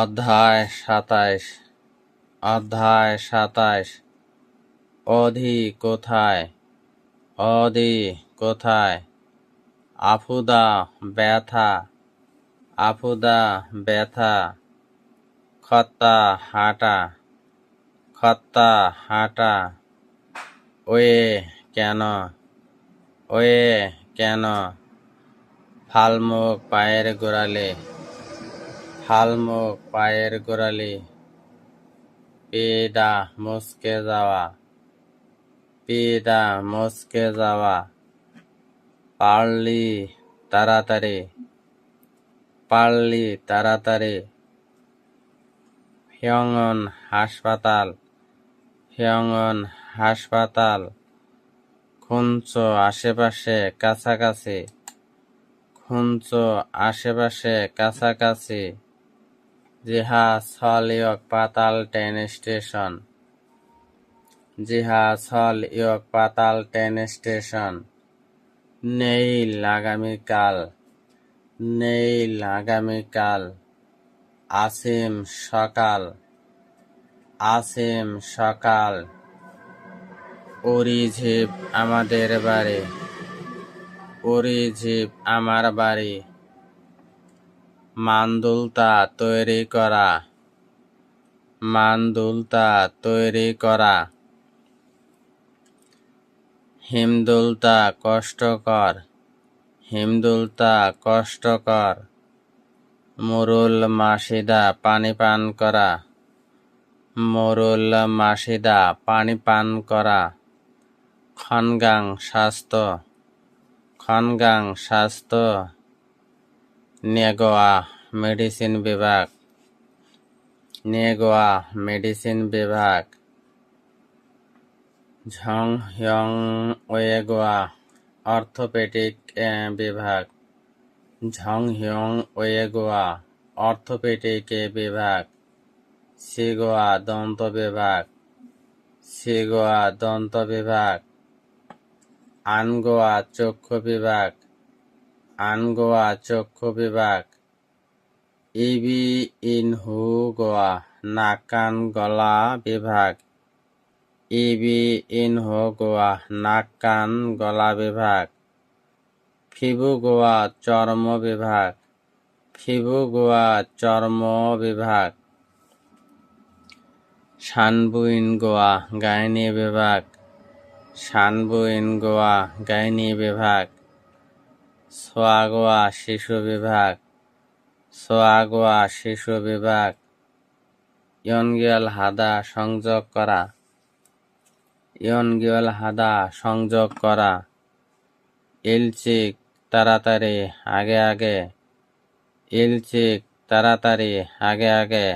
অধ্যায় সাতাইশ। অধ্যায় সাতাইশ। অধি কোথায়? অধি কোথায়? আফুদা ব্যথা। আফুদা ব্যথা। খত্তা হাঁটা। খত্তা হাঁটা। ওয়ে কেন? ওয়ে কেন? ফালমুখ পায়ের গোড়ালে। ফালমুখ পায়ের গোড়ালি, পিডা মুসকে যাওয়া, পিডা মুসকে যাওয়া, পারলি তাড়াতাড়ি পারলি তাড়াতাড়ি হিয়ংন হাসপাতাল হিয়ংন হাসপাতাল খুঞ্চ আশেপাশে কাছাকাছি খুঞ্চ আশেপাশে কাছাকাছি। জিহা সল ইয়ক পাতাল ট্রেন স্টেশন। জিহা সল ইয়ক পাতাল ট্রেন স্টেশন। নেইল আগামীকাল নেইল আগামীকাল আসিম সকাল আসিম সকাল। অরিঝিপ আমাদের বাড়ি অরিঝিপ আমার বাড়ি। মান্দুলতা তৈরি করা। মান্দুলতা তৈরি করা। হিমদুলতা কষ্টকর। হিমদুলতা কষ্টকর। মুরুল মাসিদা পানি পান করা। মুরুল মাসিদা পানি পান করা। খনগাং স্বাস্থ্য। খনগাং স্বাস্থ্য। নেগোয়া মেডিসিন বিভাগ। নেগোয়া মেডিসিন বিভাগ। ঝং হিয়ং ওয়েগোয়া অর্থোপেডিক বিভাগ। ঝং হিয়ং ওয়েগোয়া অর্থোপেডিক বিভাগ। সিগোয়া দন্ত বিভাগ। সিগোয়া দন্ত বিভাগ। আনগোয়া চক্ষু বিভাগ। আনগোয়া চক্ষু বিভাগ। ইবি ইনহু গোয়া নাক কান গলা বিভাগ। ইবি ইনহু গোয়া নাক কান গলা বিভাগ। ফিবু গোয়া চর্ম বিভাগ। ফিবু গোয়া চর্ম বিভাগ। শানবুইন গোয়া গাইনি বিভাগ। শানবুইন গোয়া গাইনি বিভাগ। সোয়াগোয়া শিশু বিভাগ, সোয়াগোয়া শিশু বিভাগ ইয়নগিয়াল হাদা সংযোগ করা ইয়নগিয়াল হাদা সংযোগ করা। ইলচিক, তাড়াতাড়ি, আগে আগে। ইলচিক, তাড়াতাড়ি, আগে আগে।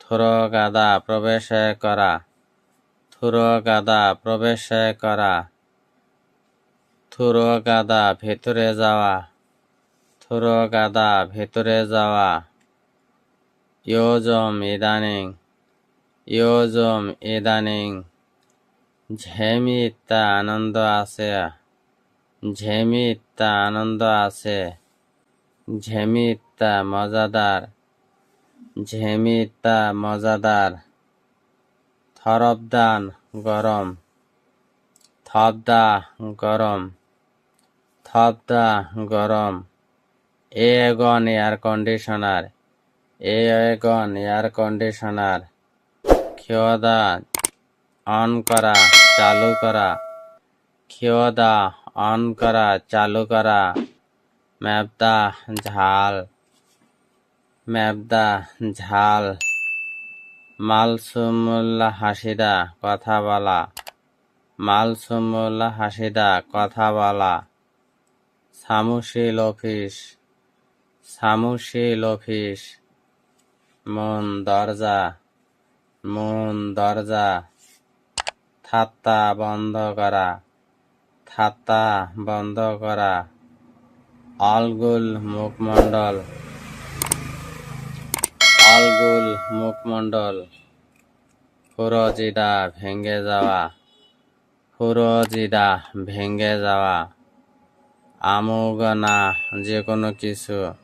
থুর গাদা প্রবেশ করা। থুর গাদা প্রবেশ করা। থুর গাদা ভেতরে যাওয়া। থুর গাদা ভেতরে যাওয়া। ইয়োজম ইদানিং ইয়োজম ইদানিং। ঝেমি ঝেমিতা আনন্দ আছে ঝেমি ঝেমিতা আনন্দ আছে। ঝেমি ঝেমিতা মজাদার ঝেমি ঝেমিতা মজাদার। থরবদান গরম, থবদা গরম। থবদা গরম। এগন এয়ার কন্ডিশনার। এগন এয়ার কন্ডিশনার। খিওদা অন করা, চালু করা। খিওদা অন করা, চালু করা। ম্যাপদা ঝাল। ম্যাপদা ঝাল। মালসুমুল্লা হাসিদা, কথা বলা। মালসুমুল্লা হাসিদা, কথা বলা। সামুশিল অফিস সামুশিল অফিস মন দরজা মন দরজা। থাত্তা বন্ধ করা থাত্তা বন্ধ করা। অলগুল মুখমণ্ডল অলগুল মুখমণ্ডল। ফুরজিদা ভেঙে যাওয়া ফুরজিদা ভেঙে যাওয়া। আমুগনা যে কোনো কিছু।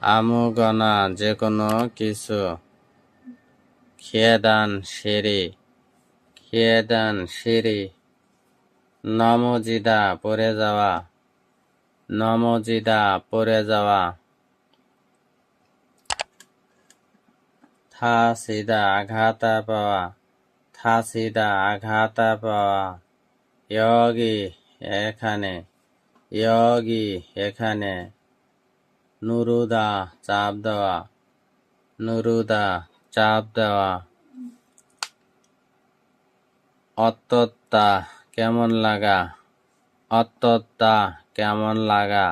আমুগনা যে কোনো কিছু। খেদান সিঁড়ি। খেদান সিঁড়ি। নমজিদা পড়ে যাওয়া। নমজিদা পড়ে যাওয়া। থা সিধা আঘাত পাওয়া। থা সিধা আঘাত পাওয়া। ইয়গি এখানে। ইয়গি এখানে নুরুদা চাপ দেওয়া নুরুদা চাপ দেওয়া অত্যত্তা কেমন লাগা অত্যত্তা কেমন লাগা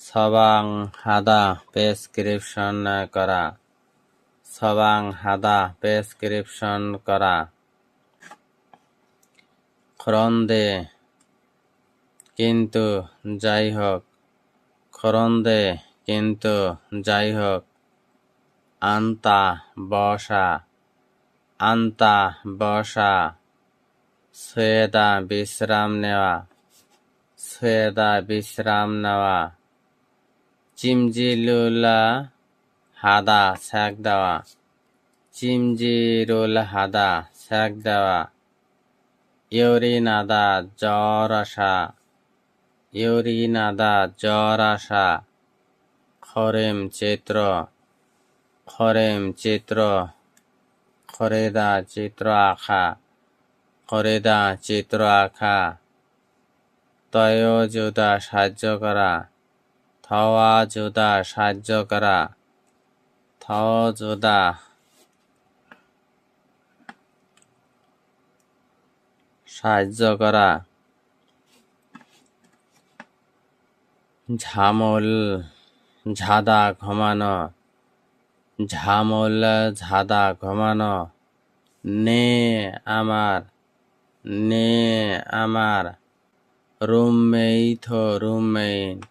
সবাং হাদা প্রেসক্রিপশন করা সবাং হাদা প্রেসক্রিপশন করা খরন্দে কিন্তু যাই হোক খরন্দে কিন্তু যাই হোক আন্তা বসা আন্তা বসা সৈয়দা বিশ্রাম নেওয়া সৈয়দা বিশ্রাম নেওয়া চিমজিলুলা হাদা সেক দেওয়া, চিমজিরুল হাদা সেক দেওয়া, ইউরিনাদা জ্বর আসা ইউরিনাদা জ্বর আসা। খরেম চিত্র খরেম চিত্র, খরেদা চিত্র আঁকা খরেদা চিত্র আঁকা তয়োজুদা সাহায্য করা, থওয়া জুদা সাহায্য করা থজুদা সাহায্য করা। ঝামল, ঝাদা ঘুমানো, ঝামল, ঝাদা ঘুমানো, নে আমার নে আমার রুমমেট রুমমেট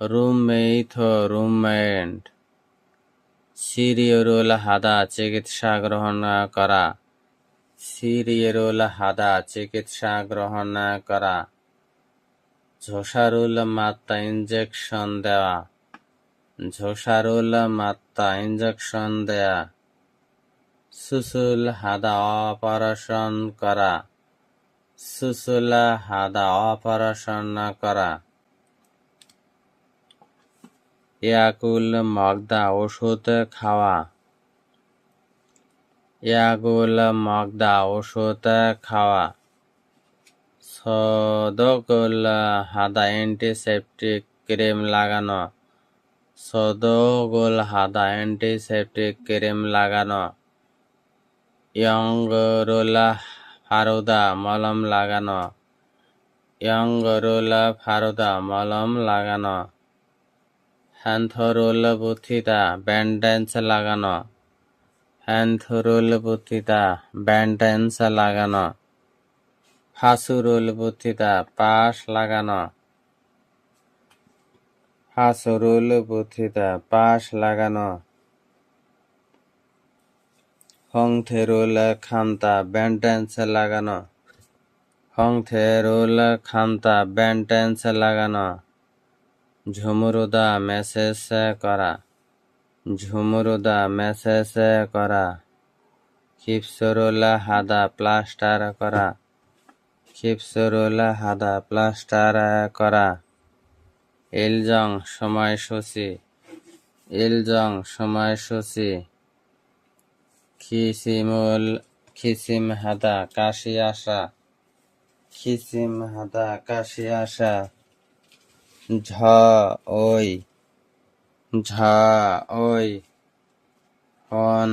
রুমমেট রুমমেট সিরিয়রুল হাদা চিকিৎসা গ্রহণ করা, সিরিয়রুল হাদা চিকিৎসা গ্রহণ করা। ঝোসারুল মাত্রা ইঞ্জেকশন দেওয়া ঝোসারুল মাত্রা ইঞ্জেকশন দেয়া। সুসুল হাদা অপারেশন করা। সুসুল হাদা অপারেশন করা। ইয়াকুল মগদা ওষুধ খাওয়া। ইয়াকুল মগদা ওষুধ খাওয়া। সদকুল হাদা অ্যান্টিসেপটিক ক্রিম লাগানো। সদগুল হাদা অ্যান্টিসেপটিক ক্রিম লাগানো। ইয়ংরুলা ফারুদা মলম লাগানো। ইয়ংরুলা ফারুদা মলম লাগানো। হ্যান্থরুল বুথিতা ব্যান্ডেন্স লাগানো। হ্যান্থরুল বুথিতা ব্যান্ডেন্স লাগানো। ফাসুরুল বুথিতা পাশ লাগানো। ফাসুরুল বুথিতা পাশ লাগানো। হংথেরুল খান্তা, ব্যান্ডেন্স লাগানো। হংথেরুল খান্তা, ব্যান্ডেন্স লাগানো। ঝুমুরুদা, মেসেজ করা। ঝুমুরুদা, মেসেজ করা। খিপসরুল হাদা, প্লাস্টার করা। খিপসরুল হাদা প্লাস্টার করা। ইলজং সময়সূচি। এলজং সময়সূচি। খিসিমুল, খিসিম হাদা কাশি আসা খিসিম হাদা কাশি আসা ঝ ওই। ঝ ওই। হন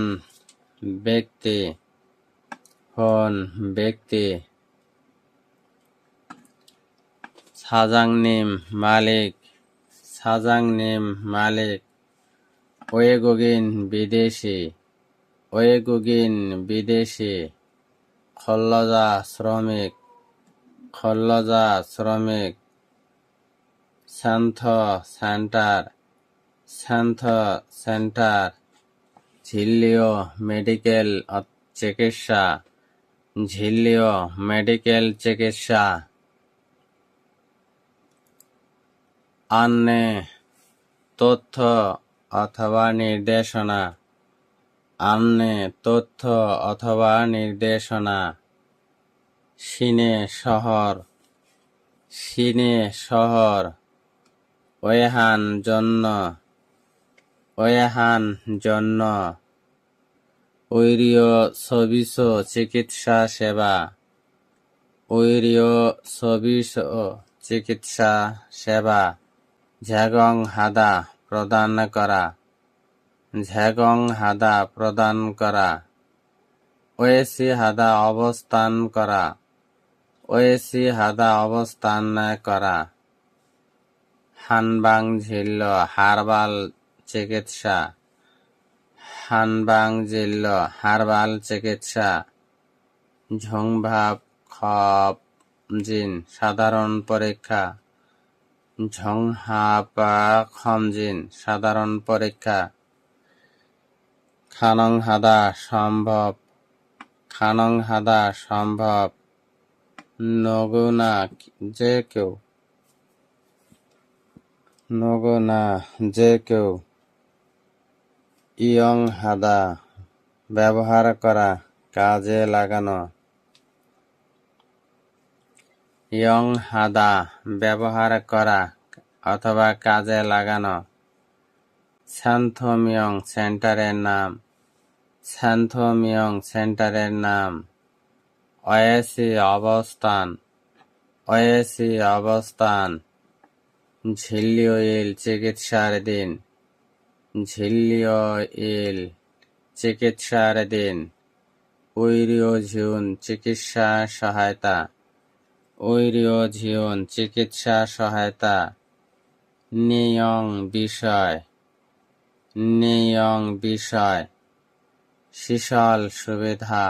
ব্যক্তি। হন ব্যক্তি। সাজাংনিম মালিক সাজাংনিম মালিক। ওয়েগুগিন বিদেশি ওয়েগুগিন বিদেশি। খল্লজা শ্রমিক খল্লজা শ্রমিক। স্যান্থ সেন্টার স্যান্থ সেন্টার। ঝিল্লিও মেডিকেল চিকিৎসা, ঝিল্লিও মেডিকেল চিকিৎসা। আন্নে তথ্য অথবা নির্দেশনা। আন্নে তথ্য অথবা নির্দেশনা। সিনে শহর। সিনে শহর। ওয়েহান জন্য। ওয়েহান জন্য। ঐরীয় সবিস চিকিৎসা সেবা। ঐরীয় সবিস চিকিৎসা সেবা। ঝ্যাগং হাদা প্রদান করা। ঝ্যাগং হাদা প্রদান করা। ওয়েসি হাদা অবস্থান করা। ওয়েসি হাদা অবস্থান করা। হানবাং ঝিল্ল হারবাল চিকিৎসা। হানবাং জিল্ল হারবাল চিকিৎসা। ঝংভাব খপ জিন সাধারণ পরীক্ষা। ঝংহাপা খমজিন সাধারণ পরীক্ষা। খানং হাদা সম্ভব। খানং হাদা সম্ভব। নগুনা যে কেউ। নগুনা যে কেউ। ইয়ং হাদা ব্যবহার করা, কাজে লাগানো। ইয়ং হাদা, ব্যবহার করা অথবা কাজে লাগানো। স্যান্থোমিয়ং সেন্টারের নাম। স্যান্থোমিয়ং সেন্টারের নাম। অয়েসি অবস্থান। অয়েসি অবস্থান। ঝিল্লিওইল চিকিৎসার দিন। ঝিল্লিওইল চিকিৎসার দিন। ঐরীয় ঝিউন চিকিৎসা সহায়তা। ঐরীয় ঝিউন চিকিৎসা সহায়তা, নিয়ং বিষয় নিয়ং বিষয়, শিশল সুবিধা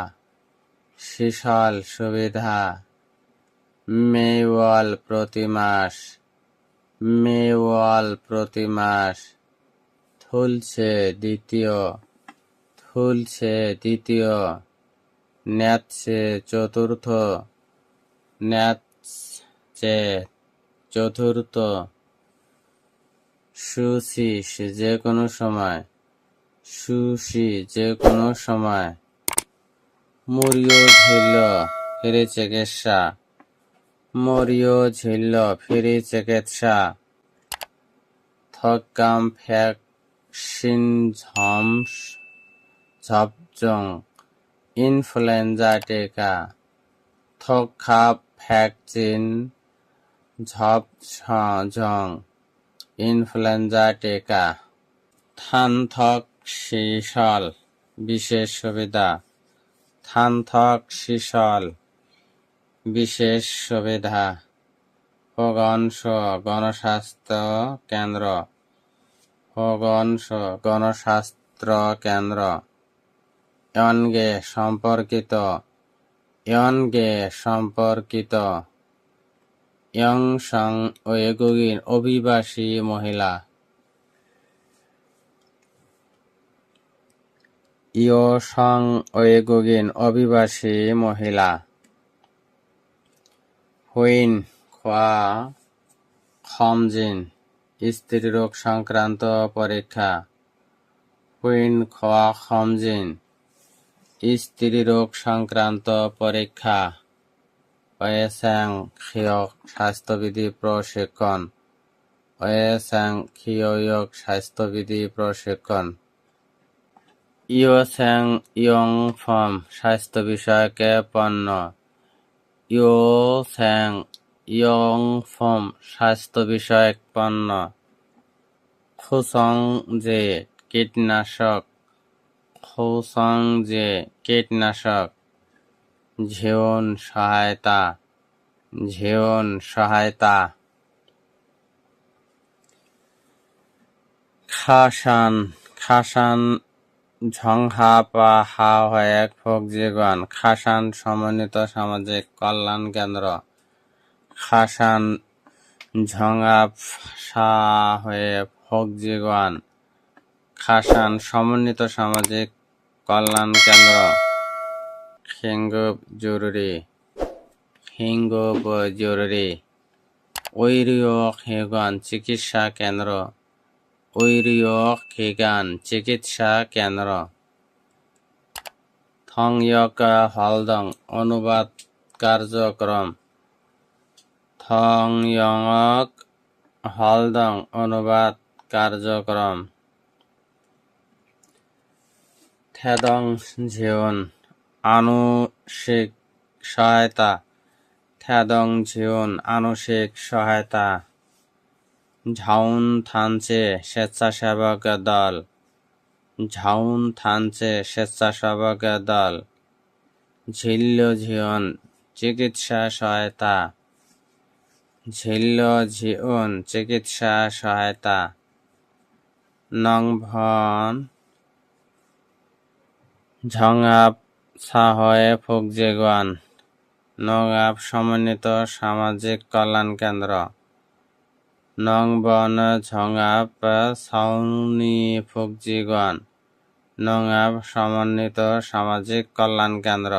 শিশল সুবিধা, মেওয়াল প্রতিমাস মেওয়াল প্রতিমাস থুলছে দ্বিতীয় থুলছে দ্বিতীয় ন্যাচ্ছে চতুর্থ ন্যাচ্ছে চতুর্থ সুশিস যে কোনো সময়, সুশি যে কোনো সময়। মরিয় ঝিল্ল ফিরে চিকিৎসা মরিয় ঝিল্ল ফিরে চিকিৎসা থকাম ভ্যাকসিন ঝম ঝপজং ইনফ্লুয়েঞ্জা টিকা। থকা ভ্যাকসিন ঝপঝং ইনফ্লুয়েঞ্জা, টিকা, থানথক, শিশল, বিশেষ সুবিধা, থানথক, শিশল, বিশেষ সুবিধা হগংস গণস্বাস্থ্য কেন্দ্র হগংস গণস্বাস্থ্য কেন্দ্র ইয়নগে সম্পর্কিত ইয়নগে সম্পর্কিত ইয়ংসং ওয়েগুগিন অভিবাসী মহিলা। ইয়সং ওয়েগুগিন অভিবাসী মহিলা। হুইন খোয়া খমজিন, স্ত্রীরোগ সংক্রান্ত পরীক্ষা। হুইন খোয়া খমজিন স্ত্রীরোগ সংক্রান্ত পরীক্ষা ওয়েস্যাং খিয়ক স্বাস্থ্যবিধি প্রশিক্ষণ ওয়েস্যাং খিয়ক স্বাস্থ্যবিধি প্রশিক্ষণ ইয়োস্যাং ইয়ং ফর্ম স্বাস্থ্য বিষয়ক পণ্য ইয়োস্যাং ইয়ং ফর্ম স্বাস্থ্য বিষয়ক পণ্য খুসং যে কীটনাশক খুসং যে কীটনাশক, ঝেউন সহায়তা ঝেউন সহায়তা। খাসান খাসান ঝংহা পা হা হয়ে ফোক জীবন খাসান সমন্বিত সামাজিক কল্যাণ কেন্দ্র। খাসান ঝঙ্গা সা হয়ে ফোক জীবন খাসান সমন্বিত সামাজিক কল্যাণ কেন্দ্র হিঙ্গুব জরুরি। হিঙ্গুব জরুরি। ঐরীয় হেগন চিকিৎসা কেন্দ্র। ঐরীয় খিগান চিকিৎসা কেন্দ্র। থংয়ক হলদং অনুবাদ কার্যক্রম। থংয়ক হলদং অনুবাদ কার্যক্রম। থেদং ঝিউন আনুষিক সহায়তা। থেদং ঝিউন আনুষিক সহায়তা। ঝাউন থানচে স্বেচ্ছাসেবক দল। ঝাউন থানচে স্বেচ্ছাসেবক দল। ঝিল্ল ঝিউন চিকিৎসা সহায়তা। ঝিল্ল ঝিউন চিকিৎসা সহায়তা। নংভন ঝংআপ সাহয়ে ফুকজেগুয়ান নগাপ সমন্বিত সামাজিক কল্যাণ কেন্দ্র। নংবন ঝংআপ সাউনি ফুকজিগুয়ান নংআপ সমন্বিত সামাজিক কল্যাণ কেন্দ্র।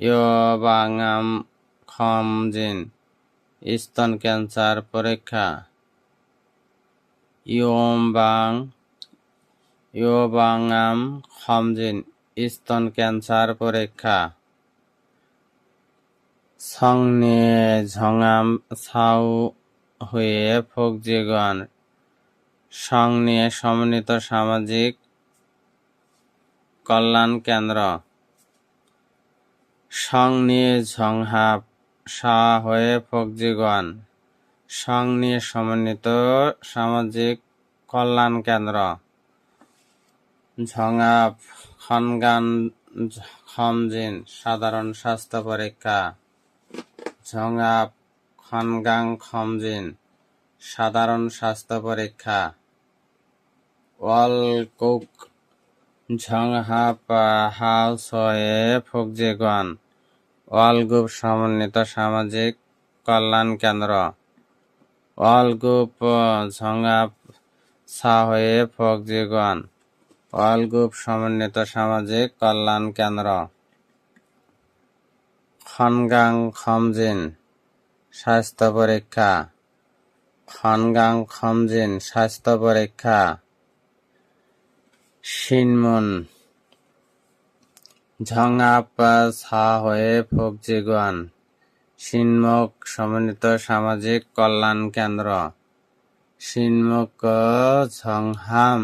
ইয়বাঙাম খমজিন, স্তন ক্যান্সার পরীক্ষা। ইয়মবাং ইয়বাঙাম খমজিন, স্তন ক্যান্সার পরীক্ষা। সংনে ঝঙাম সাউ হয়ে ফোকজিগন সংনে সমন্বিত সামাজিক কল্যাণ কেন্দ্র। সংনে ঝংহাপ সা হয়ে ফোকজিগন সংনে সমন্বিত সামাজিক কল্যাণ কেন্দ্র। ঝঙাপ, খনগান খমজিন সাধারণ স্বাস্থ্য পরীক্ষা। ঝঙাপ, খনগাং খমজিন সাধারণ স্বাস্থ্য পরীক্ষা। ওয়ালকুক ঝংহাপ হাউস হয়ে ফুকজিগন ওয়ালগুপ সমন্বিত সামাজিক কল্যাণ কেন্দ্র। ওয়ালগুপ ঝংহাপ সা হয়ে ফকজিগন ওয়ালগুপ সমন্বিত সামাজিক কল্যাণ কেন্দ্র। খনগাং খমজিন স্বাস্থ্য পরীক্ষা। খনগাং খমজিন স্বাস্থ্য পরীক্ষা। শিনমুন ঝংআপ সা ফকজিগুয়ান শিনমুখ সমন্বিত সামাজিক কল্যাণ কেন্দ্র। শিনমুখ ঝংহাম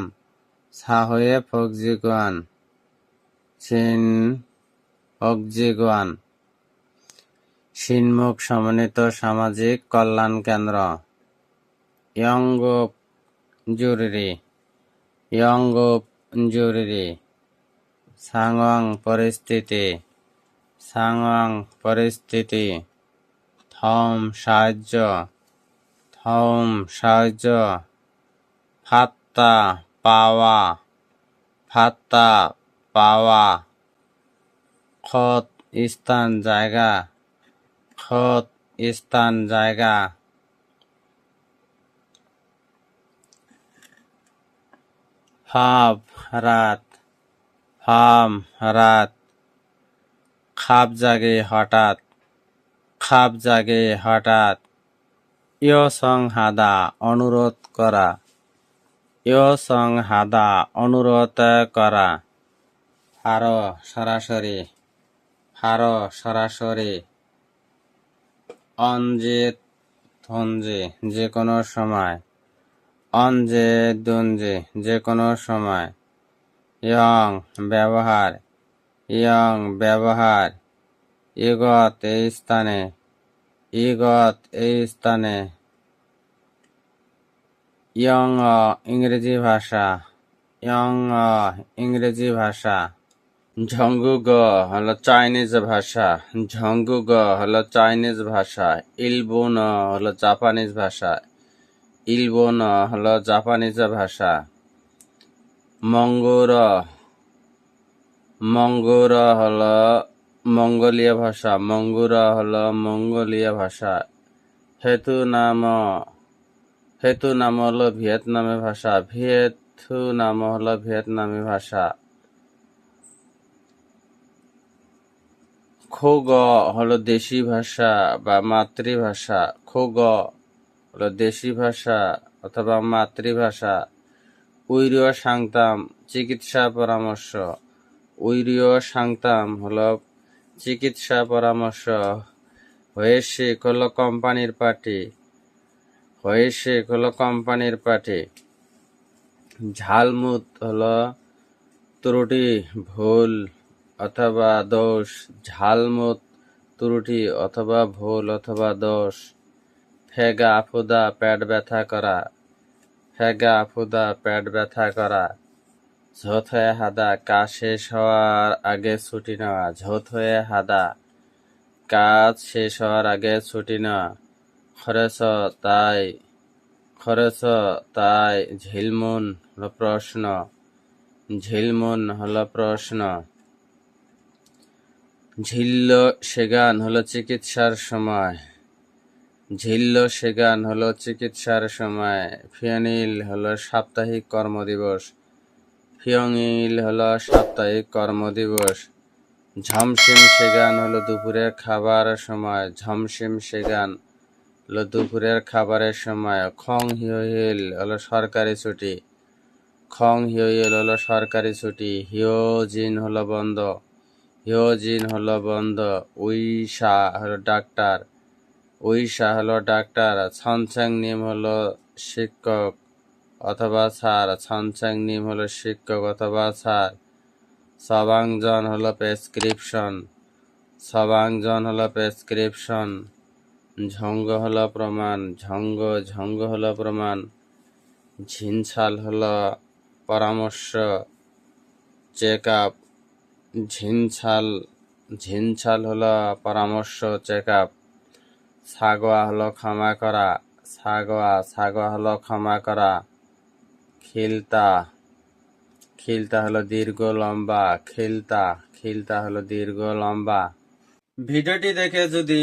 সা হয়ে ফকজিগুয়ান চিন ফকজিগুয়ান শিনমুখ সমন্বিত সামাজিক কল্যাণ কেন্দ্র ইয়ঙ্গুপ জরুরি ইয়ঙ্গুপ জরুরি সাংওয়াং পরিস্থিতি সাংওয়াং পরিস্থিতি থম সাহায্য থম সাহায্য। ফাত্তা পাওয়া ফাত্তা পাওয়া, খত স্থান জায়গা, খত স্থান জায়গা। ফাব রাত ফাম রাত। খাপ জাগে হঠাৎ খাপ জাগে হঠাৎ। ইয় সং হাদা অনুরোধ করা। ইয় সং হাদা অনুরোধ করা। ফার সরাসরি ফার সরাসরি। অনজে ধনজে যে কোনো সময়। অঞ্জে দুনজে যে কোনো সময়। ইয়ং ব্যবহার ইয়ং ব্যবহার। ইগত এই স্থানে, ইগত এই স্থানে। ইয়ং ইংরেজি ভাষা ইয়ং ইংরেজি ভাষা ঝঙ্গুগ হলো চাইনিজ ভাষা ঝঙ্গুগ হলো চাইনিজ ভাষা ইলবোন হলো জাপানিজ ভাষা ইলবোন হলো জাপানিজ ভাষা মঙ্গুর মঙ্গুর হলো মঙ্গোলীয় ভাষা মঙ্গুর হলো মঙ্গোলীয় ভাষা হেতু নাম হেতু নাম হলো ভিয়েতনামী ভাষা। ভিয়েতু নাম হলো ভিয়েতনামী ভাষা। খোগ হলো দেশি ভাষা বা মাতৃভাষা। খোগ হলো দেশি ভাষা অথবা মাতৃভাষা। উইরীয় সাংতাম, চিকিৎসা পরামর্শ। উইরীয় সাংতাম হলো চিকিৎসা পরামর্শ। হয়েছে হলো কোম্পানির পার্টি। হয়েছে হলো কোম্পানির পার্টি ঝালমুত হলো ত্রুটি, ভুল অথবা দোষ। ঝালমুত, ত্রুটি অথবা ভুল অথবা দোষ। ফেগা ফুদা পেট ব্যথা করা। ফেগা ফুদা পেট ব্যথা করা। ঝোত হয়ে হাদা কাজ শেষ হওয়ার আগে ছুটি নেওয়া। ঝোত হয়ে হাদা, কাজ শেষ হওয়ার আগে ছুটি নেওয়া। খরচ তাই খরচ তাই ঝিলমুন হল প্রশ্ন, ঝিলমুন হল প্রশ্ন। ঝিল্ল সেগান হলো চিকিৎসার সময়, ঝিল্ল সেগান হলো চিকিৎসার সময়, ফিয়ানিল হলো সাপ্তাহিক কর্মদিবস ফিয়ংইল হলো সাপ্তাহিক কর্মদিবস। ঝমসিম সেগান হলো দুপুরের খাবার সময়, ঝমসিম সেগান হলো দুপুরের খাবারের সময়। খং হিওহিল হলো সরকারি ছুটি। খং হিওহিল হলো সরকারি ছুটি। হিওজিন হলো বন্ধ। হিওজিন হলো বন্ধ। উইশা হলো ডাক্তার। উইশা হলো ডাক্তার। ছনছাং নিম হলো শিক্ষক অথবা স্যার। ছনছাং নিম হলো শিক্ষক অথবা স্যার। সবাংজন হলো প্রেসক্রিপশন। সবাংজন হলো প্রেসক্রিপশন। ঝঙ্গ হল প্রমাণ, ঝঙ্গ ঝঙ্গ হল প্রমাণ ঝিনছাল হল পরামর্শ চেক আপ ঝিনছাল ঝিনছাল হল পরামর্শ চেক আপ সাগোয়া হল ক্ষমা করা, সাগোয়া সাগোয়া হল ক্ষমা করা, খিলতা খিলতা হলো দীর্ঘ লম্বা, খিলতা খিলতা হলো দীর্ঘ লম্বা। ভিডিওটি দেখে যদি